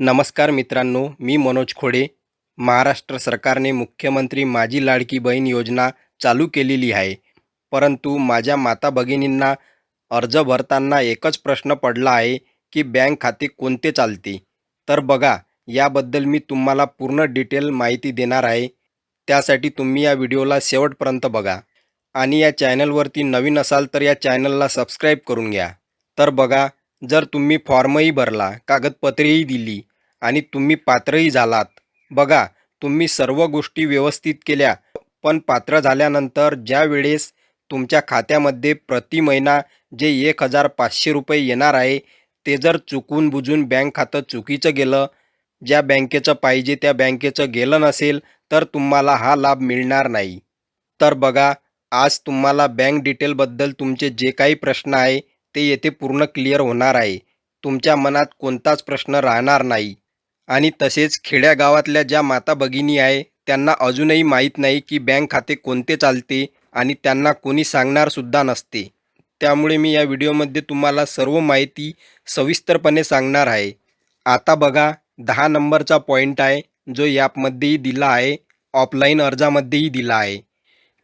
नमस्कार मित्रांनो मी मनोज खोडे. महाराष्ट्र सरकारने मुख्यमंत्री माझी लाडकी बहीण योजना चालू केलेली आहे. परंतु माझ्या माता भगिनींना अर्ज भरताना एकच प्रश्न पडला आहे की बँक खाते कोणते चालते? तर बघा याबद्दल मी तुम्हाला पूर्ण डिटेल माहिती देणार आहे. त्यासाठी तुम्ही या व्हिडिओला शेवटपर्यंत बघा. आणि या चॅनलवरती नवीन असाल तर या चॅनलला सबस्क्राईब करून घ्या. तर बघा जर तुम्ही फॉर्मही भरला कागदपत्रेही दिली आणि तुम्ही पात्रही झालात. बघा तुम्ही सर्व गोष्टी व्यवस्थित केल्या पण पात्र झाल्यानंतर ज्या वेळेस तुमच्या खात्यामध्ये प्रति महिना जे एक हजार पाचशे रुपये येणार आहे ते जर चुकून बुजून बँक खातं चुकीचं गेलं ज्या बँकेचं पाहिजे त्या बँकेचं गेलं नसेल तर तुम्हाला हा लाभ मिळणार नाही. तर बघा आज तुम्हाला बँक डिटेलबद्दल तुमचे जे काही प्रश्न आहे ते येथे पूर्ण क्लिअर होणार आहे. तुमच्या मनात कोणताच प्रश्न राहणार नाही. आणि तसेच खेड्यागावातल्या ज्या माता भगिनी आहे त्यांना अजूनही माहीत नाही की बँक खाते कोणते चालते आणि त्यांना कोणी सांगणारसुद्धा नसते. त्यामुळे मी या व्हिडिओमध्ये तुम्हाला सर्व माहिती सविस्तरपणे सांगणार आहे. आता बघा दहा नंबरचा पॉईंट आहे जो यापमध्येही दिला आहे ऑफलाईन अर्जामध्येही दिला आहे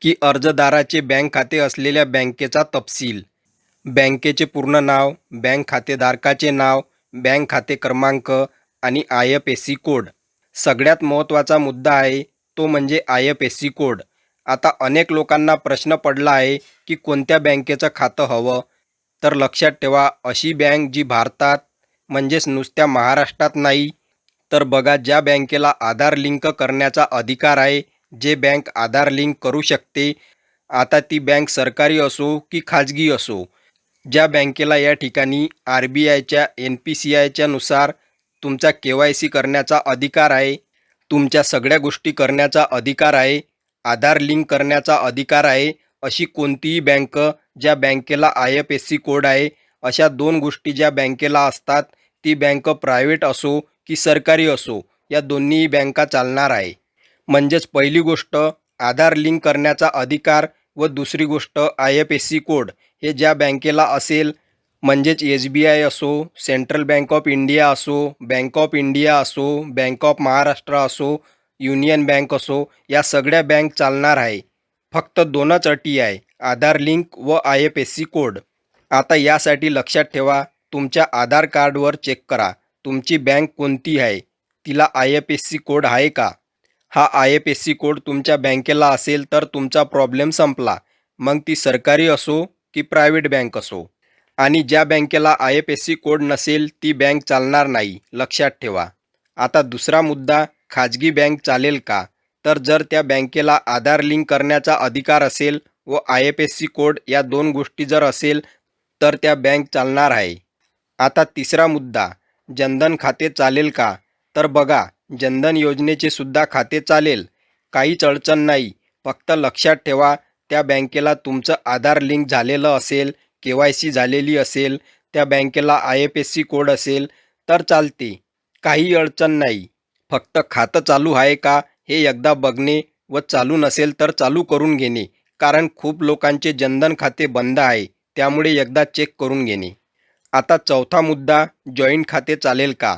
की अर्जदाराचे बँक खाते असलेल्या बँकेचा तपशील. बँकेचे पूर्ण नाव बँक खातेधारकाचे नाव बँक खाते क्रमांक आणि I F S C code. सगळ्यात महत्त्वाचा मुद्दा आहे तो म्हणजे I F S C code. आता अनेक लोकांना प्रश्न पडला आहे की कोणत्या बँकेचं खातं हवं? तर लक्षात ठेवा अशी बँक जी भारतात म्हणजेच नुसत्या महाराष्ट्रात नाही तर बघा ज्या बँकेला आधार लिंक करण्याचा अधिकार आहे जे बँक आधार लिंक करू शकते आता ती बँक सरकारी असो की खाजगी असो. ज्या बँकेला या ठिकाणी आर बी आयच्या एन पी सी आयच्या नुसार तुमचा के वाय सी करण्याचा अधिकार आहे तुमच्या सगळ्या गोष्टी करण्याचा अधिकार आहे आधार लिंक करण्याचा अधिकार आहे अशी कोणतीही बँक ज्या बँकेला I F S C code आहे अशा दोन गोष्टी ज्या बँकेला असतात ती बँक प्रायव्हेट असो की सरकारी असो या दोन्हीही बँका चालणार आहे. म्हणजेच पहिली गोष्ट आधार लिंक करण्याचा अधिकार व दुसरी गोष्ट I F S C code हे ज्या बँकेला असेल म्हणजेच एस बी आय असो सेंट्रल बँक ऑफ इंडिया असो बँक ऑफ इंडिया असो बँक ऑफ महाराष्ट्र असो युनियन बँक असो या सगळ्या बँक चालणार आहे. फक्त दोनच अटी आहे आधार लिंक व I F S C code. आता यासाठी लक्षात ठेवा तुमच्या आधार कार्डवर चेक करा तुमची बँक कोणती आहे तिला I F S C code आहे का? हा I F S C code तुमच्या बँकेला असेल तर तुमचा प्रॉब्लेम संपला. मग ती सरकारी असो की प्रायव्हेट बँक असो. आणि ज्या बँकेला I F S C code नसेल ती बँक चालणार नाही लक्षात ठेवा. आता दुसरा मुद्दा खाजगी बँक चालेल का? तर जर त्या बँकेला आधार लिंक करण्याचा अधिकार असेल व I F S C code या दोन गोष्टी जर असेल तर त्या बँक चालणार आहे. आता तिसरा मुद्दा जनधन खाते चालेल का? तर बघा जनधन योजनेचे सुद्धा खाते चालेल. काहीच अडचण नाही फक्त लक्षात ठेवा त्या बँकेला तुमचं आधार लिंक झालेलं असेल के वाय सी झालेली असेल त्या बँकेला I F S C code असेल तर चालते. काही अडचण नाही. फक्त खातं चालू आहे का हे एकदा बघणे व चालू नसेल तर चालू करून घेणे कारण खूप लोकांचे जनधन खाते बंद आहे त्यामुळे एकदा चेक करून घेणे. आता चौथा मुद्दा जॉईंट खाते चालेल का?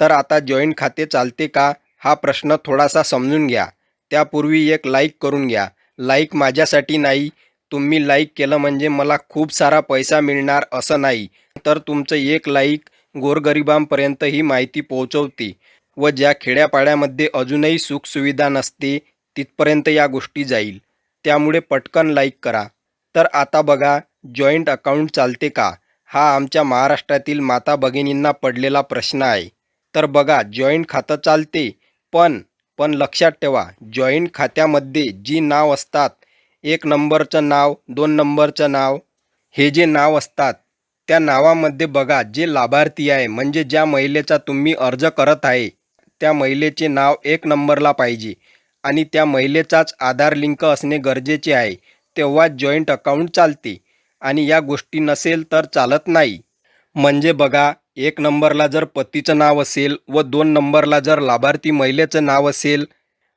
तर आता जॉईंट खाते चालते का हा प्रश्न थोडासा समजून घ्या. त्यापूर्वी एक लाईक करून घ्या. लाईक माझ्यासाठी नाही तुम्ही लाईक केलं म्हणजे मला खूप सारा पैसा मिळणार असं नाही. तर तुमचं एक लाईक गोरगरिबांपर्यंत ही माहिती पोहोचवते व ज्या खेड्यापाड्यामध्ये अजूनही सुखसुविधा नसते तिथपर्यंत या गोष्टी जाईल. त्यामुळे पटकन लाईक करा. तर आता बघा जॉईंट अकाउंट चालते का? हा आमच्या महाराष्ट्रातील माता भगिनींना पडलेला प्रश्न आहे. तर बघा जॉईंट खातं चालते पण पण लक्षात ठेवा जॉईंट खात्यामध्ये जी नाव असतात एक नंबरचं नाव दोन नंबरचं नाव हे जे नाव असतात त्या नावामध्ये बघा जे लाभार्थी आहे म्हणजे ज्या महिलेचा तुम्ही अर्ज करत आहे त्या महिलेचे नाव एक नंबरला पाहिजे. आणि त्या महिलेचाच आधार लिंक असणे गरजेचे आहे. तेव्हा जॉईंट अकाउंट चालते. आणि या गोष्टी नसेल तर चालत नाही. म्हणजे बघा एक नंबरला जर पतीचं नाव असेल व दोन नंबरला जर लाभार्थी महिलेचं नाव असेल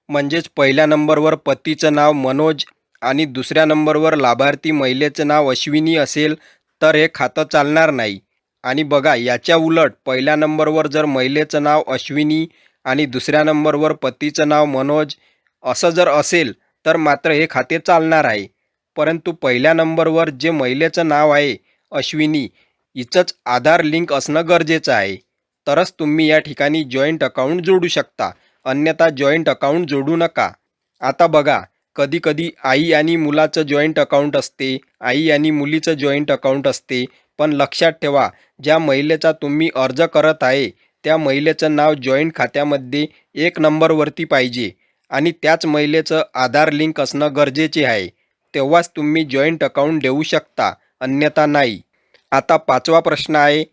म्हणजेच पहिल्या नंबरवर पतीचं नाव मनोज आणि दुसऱ्या नंबरवर लाभार्थी महिलेचं नाव अश्विनी असेल तर हे खातं चालणार नाही. आणि बघा याच्या उलट पहिल्या नंबरवर जर महिलेचं नाव अश्विनी आणि दुसऱ्या नंबरवर पतीचं नाव मनोज असं जर असेल तर मात्र हे खाते चालणार आहे. परंतु पहिल्या नंबरवर जे महिलेचं नाव आहे अश्विनी हिचंच आधार लिंक असणं गरजेचं आहे. तरच तुम्ही या ठिकाणी जॉईंट अकाउंट जोडू शकता. अन्यथा जॉईंट अकाउंट जोडू नका. आता बघा कधी कधी आई आणि मुलाचं जॉईंट अकाउंट असते. आई आणि मुलीचं जॉईंट अकाउंट असते. पण लक्षात ठेवा ज्या महिलेचा तुम्ही अर्ज करत आहे त्या महिलेचं नाव जॉईंट खात्यामध्ये एक नंबरवरती पाहिजे आणि त्याच महिलेचं आधार लिंक असणं गरजेचे आहे. तेव्हाच तुम्ही जॉईंट अकाउंट देऊ शकता अन्यथा नाही. आता पाचवा प्रश्न आहे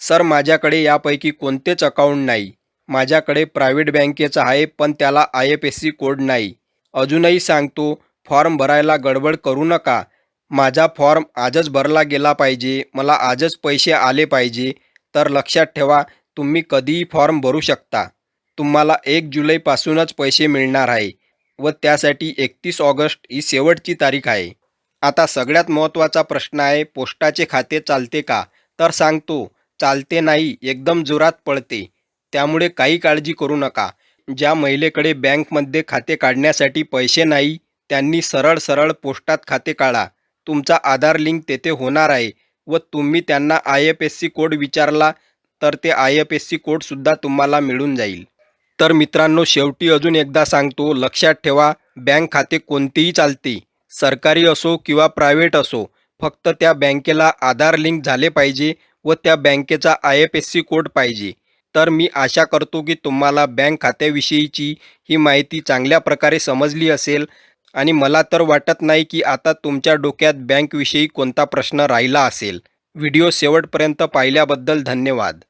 सर माझ्याकडे यापैकी कोणतेच अकाउंट नाही. माझ्याकडे प्रायव्हेट बँकेचं आहे पण त्याला I F S C code नाही. अजूनही सांगतो फॉर्म भरायला गडबड करू नका. माझा फॉर्म आजच भरला गेला पाहिजे मला आजच पैसे आले पाहिजे तर लक्षात ठेवा तुम्ही कधीही फॉर्म भरू शकता. तुम्हाला एक जुलैपासूनच पैसे मिळणार आहे व त्यासाठी एकतीस ऑगस्ट ही शेवटची तारीख आहे. आता सगळ्यात महत्त्वाचा प्रश्न आहे पोस्टाचे खाते चालते का? तर सांगतो चालते नाही एकदम जोरात पळते. त्यामुळे काही काळजी करू नका. ज्या महिलेकडे बँकमध्ये खाते काढण्यासाठी पैसे नाही त्यांनी सरळ सरळ पोस्टात खाते काढा. तुमचा आधार लिंक तेथे होणार आहे व तुम्ही त्यांना I F S C code विचारला तर ते आय एफ एस सी कोडसुद्धा तुम्हाला मिळून जाईल. तर मित्रांनो शेवटी अजून एकदा सांगतो लक्षात ठेवा बँक खाते कोणतेही चालते सरकारी असो किंवा प्रायव्हेट असो फक्त त्या बँकेला आधार लिंक झाले पाहिजे व त्या बँकेचा I F S C code पाहिजे. तर मी आशा करतो की तुम्हाला बँक खात्याविषयीची ही माहिती चांगल्या प्रकारे समजली असेल. आणि मला तर वाटत नाही की आता तुमच्या डोक्यात बँकविषयी कोणता प्रश्न राहिला असेल. व्हिडिओ शेवटपर्यंत पाहिल्याबद्दल धन्यवाद.